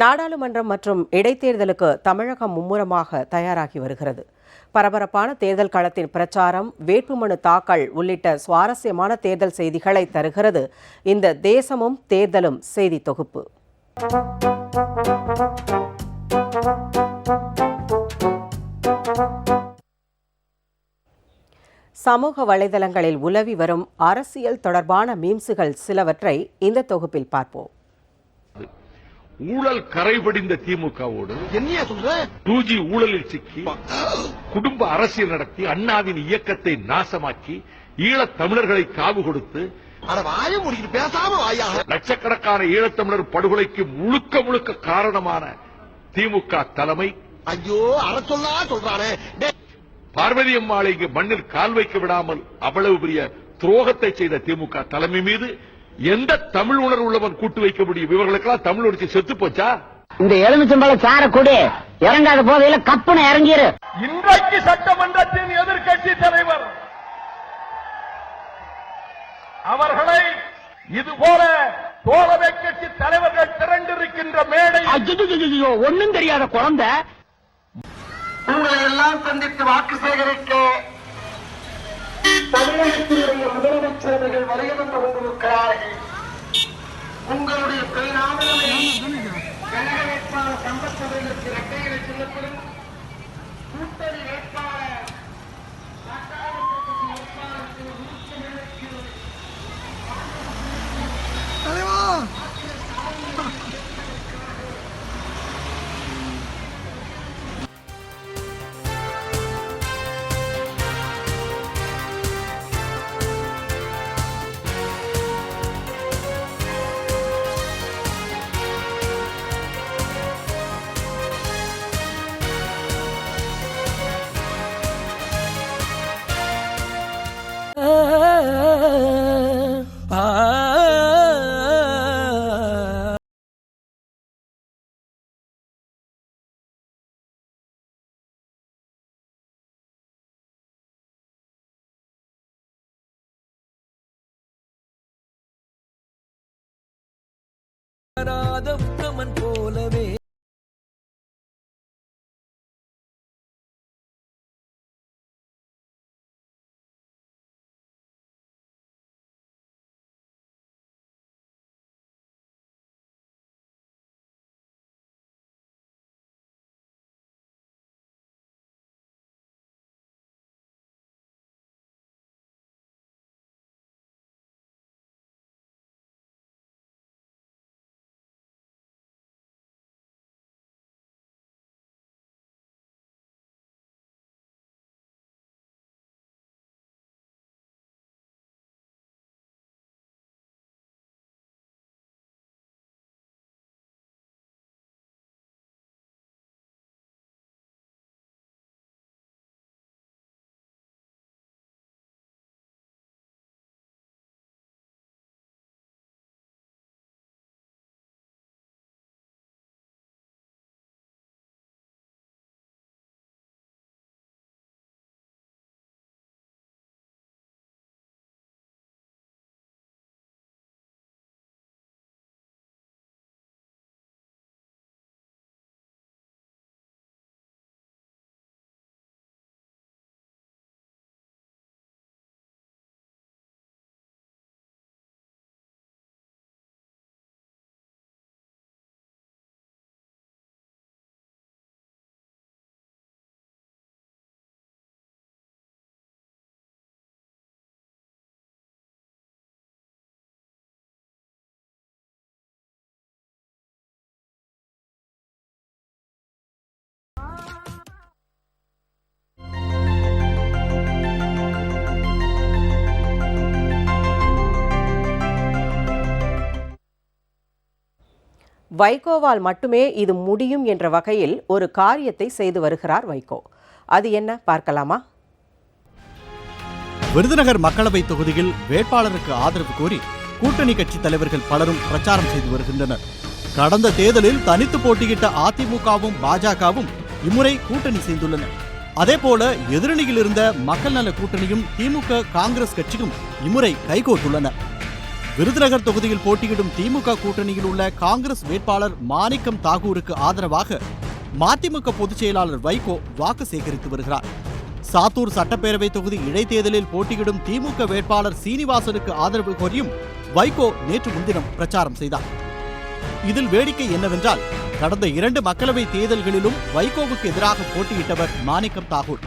நாடாளுமன்றம் மற்றும் இடைத்தேர்தலுக்கு தமிழகம் மும்முரமாக தயாராகி வருகிறது. பரபரப்பான தேர்தல் களத்தின் பிரச்சாரம் வேட்புமனு தாக்கல் உள்ளிட்ட சுவாரஸ்யமான தேர்தல் செய்திகளை தருகிறது இந்த தேசமும் தேர்தலும் செய்தி தொகுப்பு. சமூக வலைதளங்களில் உலவி வரும் அரசியல் தொடர்பான மீம்ஸுகள் சிலவற்றை இந்த தொகுப்பில் பார்ப்போம். ஊழல் கரைபடிந்த திமுகவோடு என்னையா சொல்ற? டூ ஜி ஊழலில் சிக்கி குடும்ப அரசியல் நடத்தி அண்ணாவின் இயக்கத்தை நாசமாக்கி ஈழத் தமிழர்களை காவு கொடுத்து பேசாம லட்சக்கணக்கான ஈழத்தமிழர் படுகொலைக்கு முழுக்க முழுக்க காரணமான திமுக தலைமை. ஐயோ அற சொல்லா சொல்றானே பார்வதி அம்மாளை இங்கு மண்ணில் கால் வைக்க விடாமல் அவ்வளவு பெரிய துரோகத்தை செய்த திமுக தலைமை மீது எந்த தமிழ் உணர்வு உள்ளவன் கூட்டு வைக்க முடியும்? இவர்களுக்கெல்லாம் தமிழ் உணர்ச்சி செத்து போச்சா? இந்த எலுமிச்சம்பழ சார கொடு. இறங்காத போதையில கப்புன இறங்கிரு. இன்றைக்கு சட்டமன்றத்தின் எதிர்க்கட்சி தலைவர் அவர்களை இதுபோல தோழமை கட்சி தலைவர்கள் திரண்டிருக்கின்ற மேடை ஒண்ணும் தெரியாத குழந்தை. உங்களை எல்லாம் சந்தித்து வாக்கு சேகரிக்க தமிழகத்தினுடைய முதலமைச்சர் அவர்கள் வருகை தந்து கொண்டிருக்கிறார்கள் உங்களுடைய பெயராமலை கழக வேட்பாளர் சம்பத் அவர்களுக்கு இரட்டையில செல்லப்படும். கூட்டணி வேட்பாளர் வராத உத்தமன் போலவே வைகோவால் மட்டுமே இது முடியும் என்ற வகையில் ஒரு காரியத்தை செய்து வருகிறார் வைகோ. அது என்ன? பார்க்கலாமா? விருதுநகர் மக்களவை தொகுதியில் வேட்பாளருக்கு ஆதரவு கோரி கூட்டணி கட்சி தலைவர்கள் பலரும் பிரச்சாரம் செய்து வருகின்றனர். கடந்த தேர்தலில் தனித்து போட்டியிட்ட அதிமுகவும் பாஜகவும் இம்முறை கூட்டணி செய்துள்ளன அதேபோல எதிரணியில் இருந்த மக்கள் நல கூட்டணியும் திமுக காங்கிரஸ் கட்சியும் இம்முறை கைகோர்த்துள்ளன. விருதுநகர் தொகுதியில் போட்டியிடும் திமுக கூட்டணியில் உள்ள காங்கிரஸ் வேட்பாளர் மாணிக்கம் தாகூருக்கு ஆதரவாக மதிமுக பொதுச் செயலாளர் வைகோ வாக்கு சேகரித்து வருகிறார். சாத்தூர் சட்டப்பேரவை தொகுதி இடைத்தேர்தலில் போட்டியிடும் திமுக வேட்பாளர் சீனிவாசனுக்கு ஆதரவு கோரியும் வைகோ நேற்று முன்தினம் பிரச்சாரம் செய்தார். இதில் வேடிக்கை என்னவென்றால் கடந்த இரண்டு மக்களவை தேர்தல்களிலும் வைகோவுக்கு எதிராக போட்டியிட்டவர் மாணிக்கம் தாகூர்.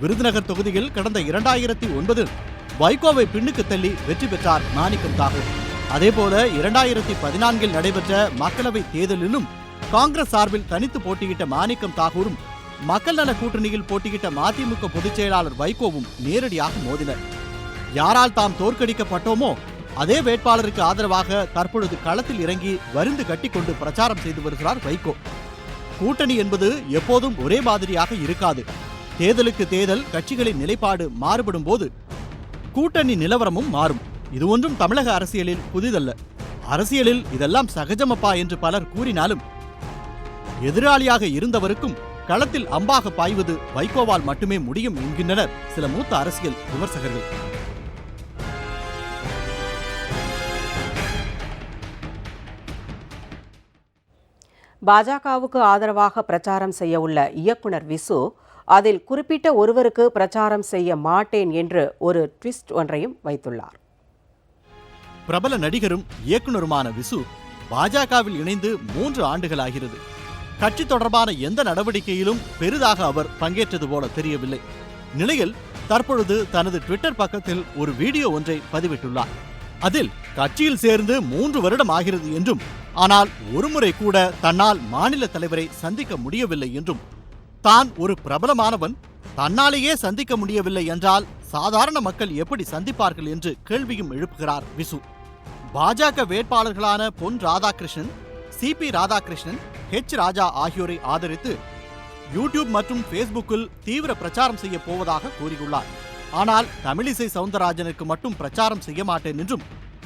விருதுநகர் தொகுதியில் கடந்த இரண்டாயிரத்தி ஒன்பதில் வைகோவை பின்னுக்கு தள்ளி வெற்றி பெற்றார் மாணிக்கம் தாகூர். அதேபோல இரண்டாயிரத்தி பதினான்கில் நடைபெற்ற மக்களவை தேர்தலிலும் காங்கிரஸ் சார்பில் தனித்து போட்டியிட்ட மாணிக்கம் தாகூரும் மக்கள் நல கூட்டணியில் போட்டியிட்ட மதிமுக பொதுச் செயலாளர் வைகோவும் நேரடியாக மோதினர். யாரால் தாம் தோற்கடிக்கப்பட்டோமோ அதே வேட்பாளருக்கு ஆதரவாக தற்பொழுது களத்தில் இறங்கி வருந்து கட்டிக்கொண்டு பிரச்சாரம் செய்து வருகிறார் வைகோ. கூட்டணி என்பது எப்போதும் ஒரே மாதிரியாக இருக்காது. தேர்தலுக்கு தேர்தல் கட்சிகளின் நிலைப்பாடு மாறுபடும் போது கூட்டணி நிலவரமும் மாறும். இது ஒன்றும் தமிழக அரசியலில் புதிதல்ல. அரசியலில் இதெல்லாம் சகஜமப்பா என்று பலர் கூறினாலும் எதிராளியாக இருந்தவருக்கும் களத்தில் அம்பாக பாய்வது வைகோவால் மட்டுமே முடியும் என்கின்றனர் சில மூத்த அரசியல் விமர்சகர்கள். பாஜகவுக்கு ஆதரவாக பிரச்சாரம் செய்ய உள்ள இயக்குனர் விசு அதில் குறிப்பிட்ட ஒருவருக்கு பிரச்சாரம் செய்ய மாட்டேன் என்று ஒரு ட்விஸ்ட் ஒன்றையும் வைத்துள்ளார். பிரபல நடிகரும் இயக்குனருமான விசு பாஜகவில் இணைந்து மூன்று ஆண்டுகள் ஆகிறது கட்சி தொடர்பான எந்த நடவடிக்கையிலும் பெரிதாக அவர் பங்கேற்றது போல தெரியவில்லை. நிலையில் தற்பொழுது தனது ட்விட்டர் பக்கத்தில் ஒரு வீடியோ ஒன்றை பதிவிட்டுள்ளார். அதில் கட்சியில் சேர்ந்து மூன்று வருடம் ஆகிறது என்றும் ஆனால் ஒருமுறை கூட தன்னால் மாநில தலைவரை சந்திக்க முடியவில்லை என்றும் தான் ஒரு பிரபலமானவன். தன்னாலேயே சந்திக்க முடியவில்லை என்றால் சாதாரண மக்கள் எப்படி சந்திப்பார்கள் என்று கேள்வியும் எழுப்புகிறார் விசு. பாஜக வேட்பாளர்களான பொன் ராதாகிருஷ்ணன் சிபி ராதாகிருஷ்ணன் ஹெச் ராஜா ஆகியோரை ஆதரித்து யூடியூப் மற்றும் ஃபேஸ்புக்கில் தீவிர பிரச்சாரம் செய்ய போவதாக கூறியுள்ளார். ஆனால் தமிழிசை சவுந்தரராஜனுக்கு மட்டும் பிரச்சாரம் செய்ய மாட்டேன் என்றும்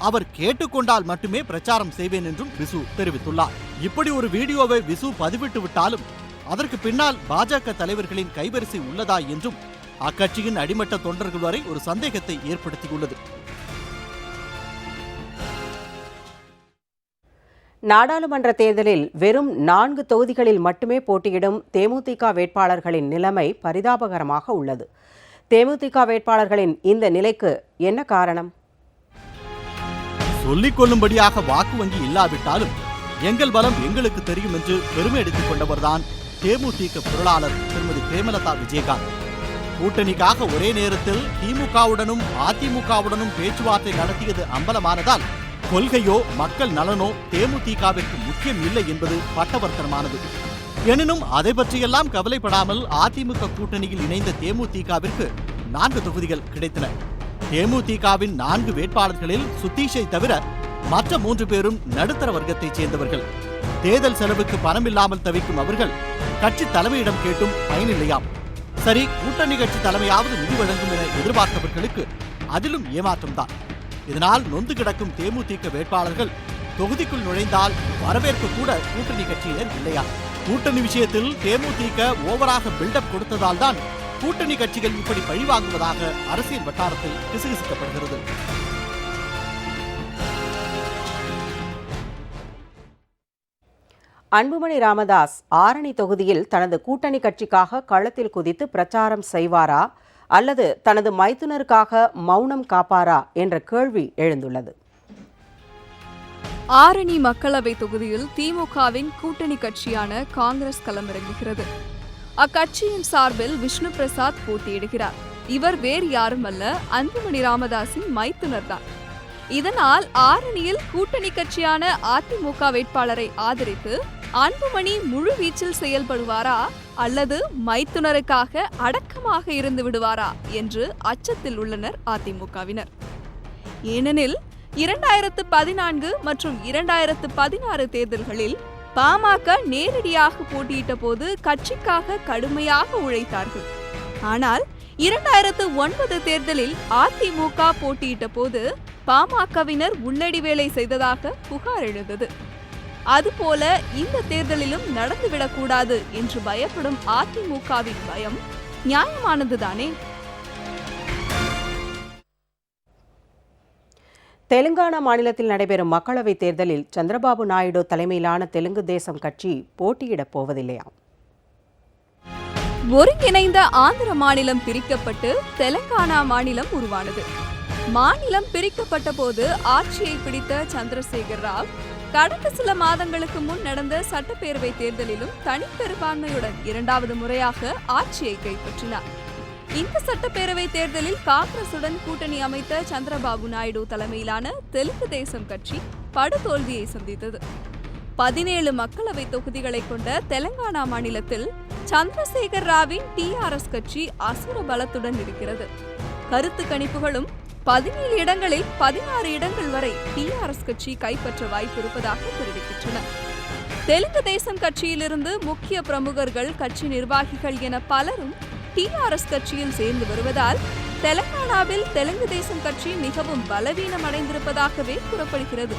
அவர் கேட்டுக்கொண்டால் மட்டுமே பிரச்சாரம் செய்வேன் என்றும் விசு தெரிவித்துள்ளார். இப்படி ஒரு வீடியோவை விசு பதிவிட்டு விட்டாலும் அதற்கு பின்னால் பாஜக தலைவர்களின் கைவரிசை உள்ளதா என்றும் அக்கட்சியின் அடிமட்ட தொண்டர்கள் வரை ஒரு சந்தேகத்தை ஏற்படுத்தியுள்ளது. நாடாளுமன்ற தேர்தலில் வெறும் நான்கு தொகுதிகளில் மட்டுமே போட்டியிடும் தேமுதிக வேட்பாளர்களின் நிலைமை பரிதாபகரமாக உள்ளது. தேமுதிக வேட்பாளர்களின் இந்த நிலைக்கு என்ன காரணம்? சொல்லிக் கொள்ளும்படியாக வாக்கு வங்கி இல்லாவிட்டாலும் எங்கள் பலம் எங்களுக்கு தெரியும் என்று பெருமை எடுத்துக் கொண்டவர்தான் தேமுதிக பொருளாளர் திருமதி பிரேமலதா விஜயகாந்த். கூட்டணிக்காக ஒரே நேரத்தில் திமுகவுடனும் அதிமுகவுடனும் பேச்சுவார்த்தை நடத்தியது அம்பலமானதால் கொள்கையோ மக்கள் நலனோ தேமுதிகவிற்கு முக்கியம் இல்லை என்பது பட்டவர்த்தனமானது. எனினும் அதை பற்றியெல்லாம் கவலைப்படாமல் அதிமுக கூட்டணியில் இணைந்த தேமுதிகவிற்கு நான்கு தொகுதிகள் கிடைத்தன. தேமுதிகவின் நான்கு வேட்பாளர்களில் சுத்தீஷை தவிர மற்ற மூன்று பேரும் நடுத்தர வர்க்கத்தைச் சேர்ந்தவர்கள். தேர்தல் செலவுக்கு பணம் இல்லாமல் தவிக்கும் அவர்கள் கட்சி தலைமையிடம் கேட்டும் பயனில்லையாம். சரி கூட்டணி கட்சி தலைமையாவது நிதி வழங்கும் என எதிர்பார்த்தவர்களுக்கு அதிலும் ஏமாற்றம்தான். இதனால் நொந்து கிடக்கும் தேமுதிக வேட்பாளர்கள் தொகுதிக்குள் நுழைந்தால் வரவேற்பு கூட கூட்டணி கட்சியினர் இல்லையா? கூட்டணி விஷயத்தில் தேமுதிக ஓவராக பில்டப் கொடுத்ததால் தான் கூட்டணி கட்சிகள் இப்படி பழிவாங்குவதாக அரசியல் வட்டாரத்தில் கிசுகிசுக்கப்படுகிறது. அன்புமணி ராமதாஸ் ஆரணி தொகுதியில் தனது கூட்டணி கட்சிக்காக களத்தில் குதித்து பிரச்சாரம் செய்வாரா அல்லது தனது மைத்துனருக்காக மௌனம் காப்பாரா என்ற கேள்வி எழுந்துள்ளது. ஆரணி மக்களவை தொகுதியில் திமுகவின் கூட்டணி கட்சியான காங்கிரஸ் களமிறங்குகிறது. அக்கட்சியின் சார்பில் விஷ்ணு பிரசாத் போட்டியிடுகிறார். இவர் வேறு யாரும் அல்ல அன்புமணி ராமதாஸின் மைத்துனர் தான். இதனால் ஆரணியில் கூட்டணி கட்சியான அதிமுக வேட்பாளரை ஆதரித்து அன்புமணி முழு வீச்சில் செயல்படுவாரா அல்லது மைத்துனருக்காக அடக்கமாக இருந்து விடுவாரா என்று அச்சத்தில் உள்ளனர் அதிமுகவினர். ஏனெனில் இரண்டாயிரத்து பதினான்கு மற்றும் இரண்டாயிரத்து பதினாறு தேர்தல்களில் பாமக நேரடியாக போட்டியிட்ட போது கட்சிக்காக கடுமையாக உழைத்தார்கள். ஆனால் இரண்டாயிரத்து ஒன்பது தேர்தலில் அதிமுக போட்டியிட்ட போது பாமகவினர் உள்ளடி வேலை செய்ததாக புகார் எழுந்தது. அதுபோல இந்த தேர்தலிலும் நடந்துவிடக்கூடாது என்று பயப்படும் அதிமுகவின் பயம் நியாயமானதுதானே? தெலுங்கானா மாநிலத்தில் நடைபெறும் மக்களவைத் தேர்தலில் சந்திரபாபு நாயுடு தலைமையிலான தெலுங்கு தேசம் கட்சி போட்டியிடப் போவதில்லையாம் ஒருங்கிணைந்த ஆந்திர மாநிலம் பிரிக்கப்பட்டு தெலங்கானா மாநிலம் உருவானது. மாநிலம் பிரிக்கப்பட்ட போது ஆட்சியை பிடித்த சந்திரசேகர் ராவ் கடந்த சில மாதங்களுக்கு முன் நடந்த சட்டப்பேரவை தேர்தலிலும் தனிப்பெரும்பான்மையுடன் இரண்டாவது முறையாக ஆட்சியை கைப்பற்றினார். இந்த சட்டப்பேரவை தேர்தலில் காங்கிரசுடன் கூட்டணி அமைத்த சந்திரபாபு நாயுடு தலைமையிலான தெலுங்கு தேசம் கட்சி படுதோல்வியை சந்தித்தது. பதினேழு மக்களவை தொகுதிகளை கொண்ட தெலங்கானா மாநிலத்தில் சந்திரசேகர் ராவின் டிஆர்எஸ் கட்சி அசுர பலத்துடன் இருக்கிறது. கருத்து கணிப்புகளும் பதினேழு இடங்களில் பதினாறு இடங்கள் வரை டிஆர்எஸ் கட்சி கைப்பற்ற வாய்ப்பு இருப்பதாக தெரிவிக்கின்றனர் தெலுங்கு தேசம் கட்சியிலிருந்து முக்கிய பிரமுகர்கள் கட்சி நிர்வாகிகள் என பலரும் டிஆர்எஸ் கட்சியில் சேர்ந்து வருவதால் தெலங்கானாவில் தெலுங்கு தேசம் கட்சி மிகவும் பலவீனம் அடைந்திருப்பதாகவே கூறப்படுகிறது.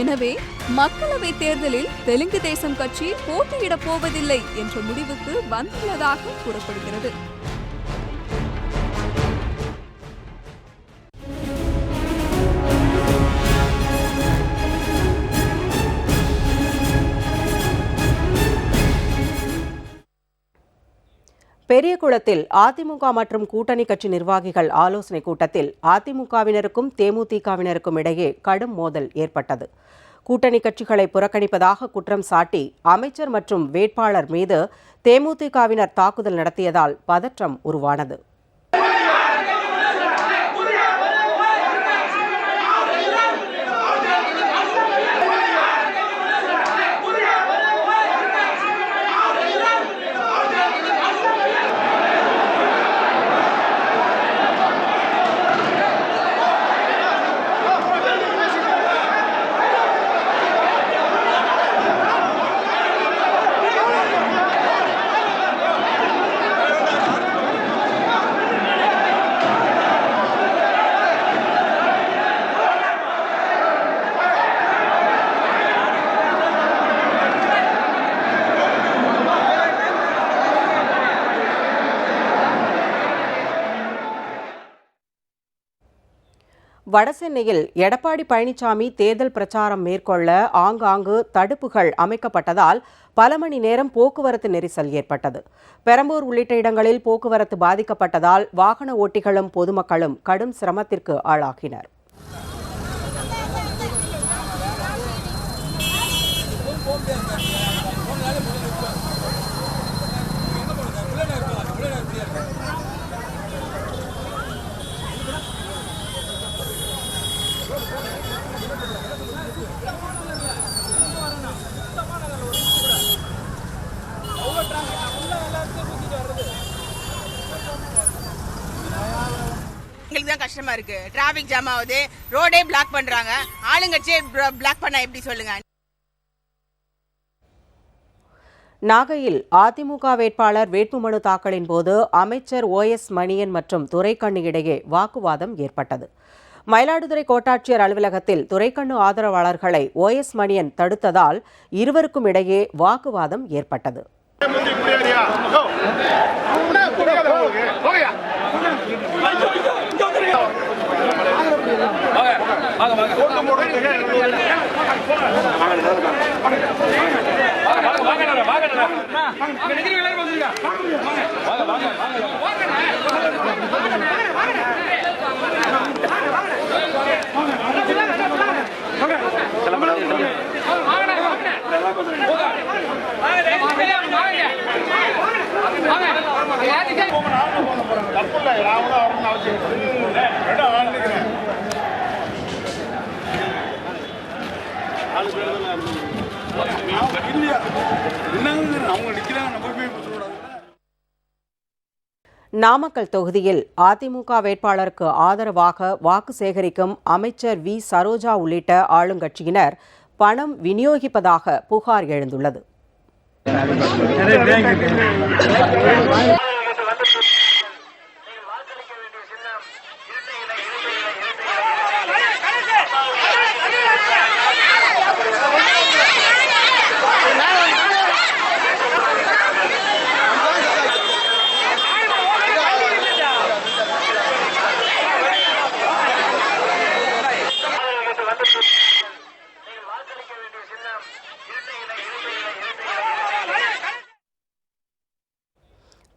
எனவே மக்களவை தேர்தலில் தெலுங்கு தேசம் கட்சி போட்டியிடப் போவதில்லை என்ற முடிவுக்கு வந்துள்ளதாக கூறப்படுகிறது. பெரியகுளத்தில் அதிமுக மற்றும் கூட்டணி கட்சி நிர்வாகிகள் ஆலோசனை கூட்டத்தில் அதிமுகவினருக்கும் தேமுதிகவினருக்கும் இடையே கடும் மோதல் ஏற்பட்டது. கூட்டணி கட்சிகளை புறக்கணிப்பதாக குற்றம் சாட்டி அமைச்சர் மற்றும் வேட்பாளர் மீது தேமுதிகவினர் தாக்குதல் நடத்தியதால் பதற்றம் உருவானது. வடசென்னையில் எடப்பாடி பழனிசாமி தேர்தல் பிரச்சாரம் மேற்கொள்ள ஆங்காங்கு தடுப்புகள் அமைக்கப்பட்டதால் பல மணி நேரம் போக்குவரத்து நெரிசல் ஏற்பட்டது. பெரம்பூர் உள்ளிட்ட இடங்களில் போக்குவரத்து பாதிக்கப்பட்டதால் வாகன ஓட்டிகளும் பொதுமக்களும் கடும் சிரமத்திற்கு ஆளாகினர். கஷ்டமா இருக்கு டிராபிக் ஜாம் ஆகுது ரோடே பிளாக் பண்றாங்க ஆளுங்கட்சியே பிளாக் பண்ணா எப்படி சொல்லுங்க நாகையில் அதிமுக வேட்பாளர் வேட்புமனு தாக்கலின் போது அமைச்சர் ஓ எஸ் மணியன் மற்றும் துரைக்கண்ணு இடையே வாக்குவாதம் ஏற்பட்டது மயிலாடுதுறை கோட்டாட்சியர் அலுவலகத்தில் துரைக்கண்ணு ஆதரவாளர்களை ஓ எஸ் மணியன் தடுத்ததால் இருவருக்கும் இடையே வாக்குவாதம் ஏற்பட்டது தப்பு இல்லை நான் கூட வரணும்னு அவசியம் நாமக்கல் தொகுதியில் அதிமுக வேட்பாளருக்கு ஆதரவாக வாக்கு சேகரிக்கும் அமைச்சர் வி. சரோஜா உள்ளிட்ட ஆளுங்கட்சியினர் பணம் விநியோகிப்பதாக புகார் எழுந்துள்ளது.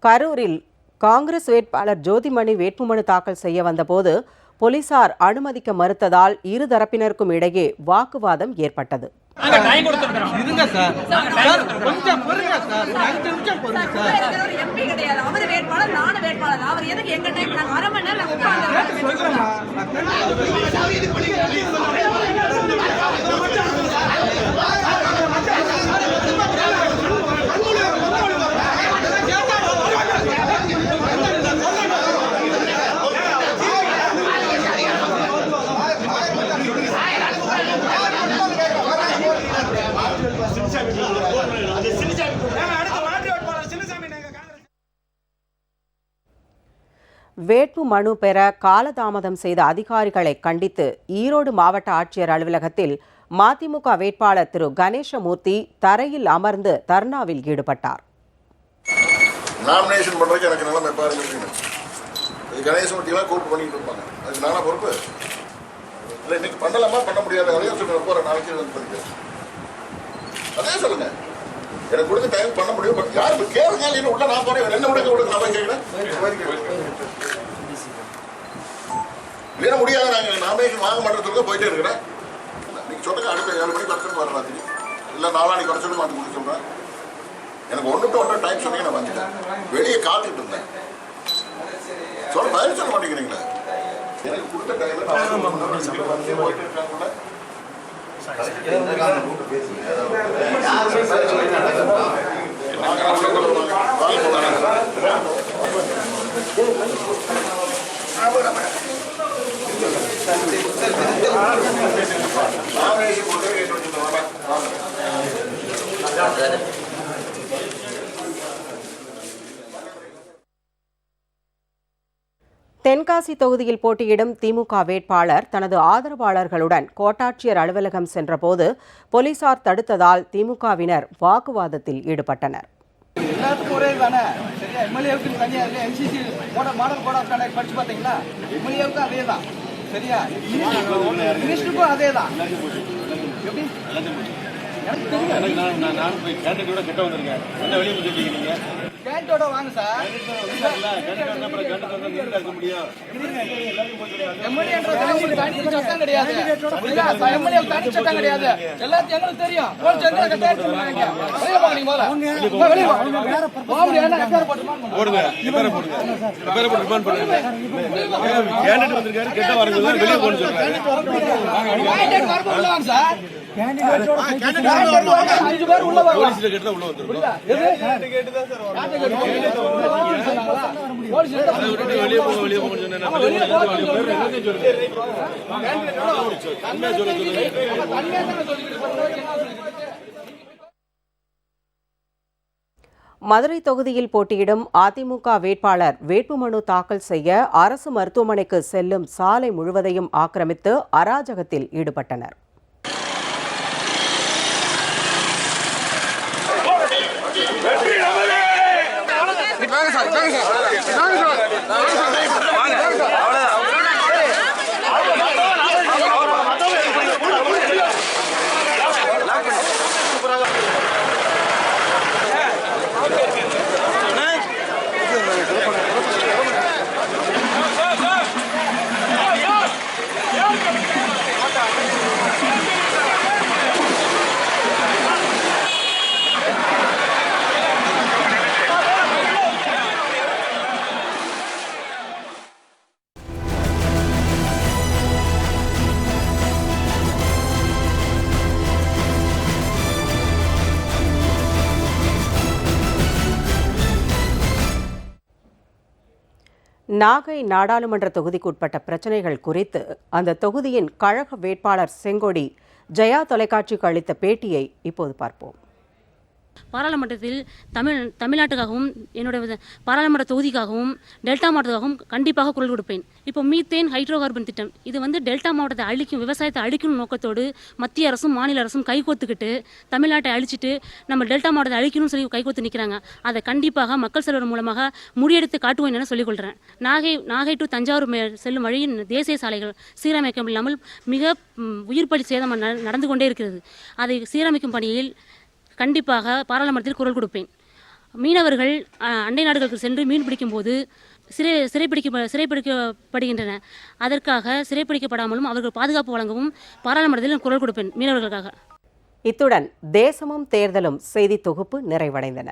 கரூரில் காங்கிரஸ் வேட்பாளர் ஜோதிமணி வேட்புமனு தாக்கல் செய்ய வந்தபோது போலீசார் அனுமதிக்க மறுத்ததால் இரு தரப்பினருக்கும் இடையே வாக்குவாதம் ஏற்பட்டது. எம்பி கிடையாது அவர் வேட்பாளர் நானும் வேட்பாளர். அவர் எதுக்கு எங்க டைம் நாங்க அரை மணி நேரம் வேட்பு மனு பெற காலதாமதம் செய்த அதிகாரிகளை கண்டித்து ஈரோடு மாவட்ட ஆட்சியர் அலுவலகத்தில் மதிமுக வேட்பாளர் திரு கணேசமூர்த்தி தரையில் அமர்ந்து தர்ணாவில் ஈடுபட்டார். நாமினேஷன் எனக்கு இருக்குன்னு. இது கூப்பிட்டு பண்ணிட்டு இருப்பாங்க. அதுக்கு நானா பொறுப்பு? இல்லை இன்னைக்கு பண்ணலாமா? பண்ண முடியாது அதே சொல்லுங்க நாளைக்கு வந்து அதே சொல்லுங்க. எனக்கு கொடுத்த டைம் பண்ண முடியும். பட் யார் இப்போ கேளுங்க இல்லை உள்ள நான் போறேன். என்ன முடிக்க கொடுக்க நான் கேட்கிறேன் இல்லைன்னா முடியாது நாங்க நாமினேஷன் வாங்க மாட்டேறதுக்கு போயிட்டே இருக்கிறேன். நீங்க சொல்லுங்க அடுத்த ஏழு மணி வர வர ராத்திரி. இல்லை நாளானிக்கு வர மாற்றி கொடுக்க சொல்றேன் எனக்கு ஒன்று டு ஒன்று டைம் சொன்னீங்க நான் வந்துட்டேன். வெளியே காத்துட்டு இருந்தேன். சொல்ல பதில் சொல்ல மாட்டேங்கிறீங்களா. எனக்கு கொடுத்த டைம்ல நான் போயிட்டு இருக்காங்கல்ல தென்காசி தொகுதியில் போட்டியிடும் திமுக வேட்பாளர் தனது ஆதரவாளர்களுடன் கோட்டாட்சியர் அலுவலகம் சென்றபோது போலீசார் தடுத்ததால் திமுகவினர் வாக்குவாதத்தில் ஈடுபட்டனர். எல்லாத்துக்கும் ஒரே தானே? சரியா? எம்எல்ஏவுக்கு தனியா இருக்கு? என்சிசி மாடல் கோட் படிச்சு பாத்தீங்களா எம்எல்ஏவுக்கும் கேண்டோட வாங்க சார் கிடையாது. எல்லாத்தையும் எங்களுக்கு தெரியும். உள்ள மதுரை தொகுதியில் போட்டியிடும் அதிமுக வேட்பாளர் வேட்புமனு தாக்கல் செய்ய அரசு மருத்துவமனைக்கு செல்லும் சாலை முழுவதையும் ஆக்கிரமித்து அராஜகத்தில் ஈடுபட்டனர். 何それ何それ何それ நாகை நாடாளுமன்ற தொகுதிக்குட்பட்ட பிரச்சனைகள் குறித்து அந்த தொகுதியின் கழக வேட்பாளர் செங்கொடி ஜெயா தொலைக்காட்சிக்கு அளித்த பேட்டியை இப்போது பார்ப்போம். பாராளுமன்றத்தில் தமிழ் தமிழ்நாட்டுக்காகவும் என்னுடைய பாராளுமன்ற தொகுதிக்காகவும் டெல்டா மாவட்டத்துக்காகவும் கண்டிப்பாக குரல் கொடுப்பேன். இப்போ மீத்தேன் ஹைட்ரோ கார்பன் திட்டம். இது வந்து டெல்டா மாவட்டத்தை அழிக்கும் விவசாயத்தை அழிக்கும் நோக்கத்தோடு மத்திய அரசும் மாநில அரசும் கைகோத்துக்கிட்டு தமிழ்நாட்டை அழிச்சிட்டு நம்ம டெல்டா மாவட்டத்தை அழிக்கணும்னு சொல்லி கைகோத்து நிற்கிறாங்க அதை கண்டிப்பாக மக்கள் செல்வர் மூலமாக முறியெடுத்து காட்டுவோம் என சொல்லிக்கொள்கிறேன் நாகை நாகை டு தஞ்சாவூர் மே- செல்லும் வழியின் தேசிய சாலைகள் சீரமைக்க இல்லாமல் மிக ம், சேதம் ந- நடந்து கொண்டே இருக்கிறது. அதை சீரமைக்கும் பணியில் கண்டிப்பாக பாராளுமன்றத்தில் குரல் கொடுப்பேன். மீனவர்கள் அண்டை நாடுகளுக்கு சென்று மீன் பிடிக்கும்போது சிறை சிறைப்பிடிக்க சிறைப்பிடிக்கப்படுகின்றன. அதற்காக சிறைப்பிடிக்கப்படாமலும் அவர்கள் பாதுகாப்பு வழங்கவும் பாராளுமன்றத்தில் குரல் கொடுப்பேன் மீனவர்களுக்காக. இத்துடன் தேசமும் தேர்தலும் செய்தி தொகுப்பு நிறைவடைந்தன.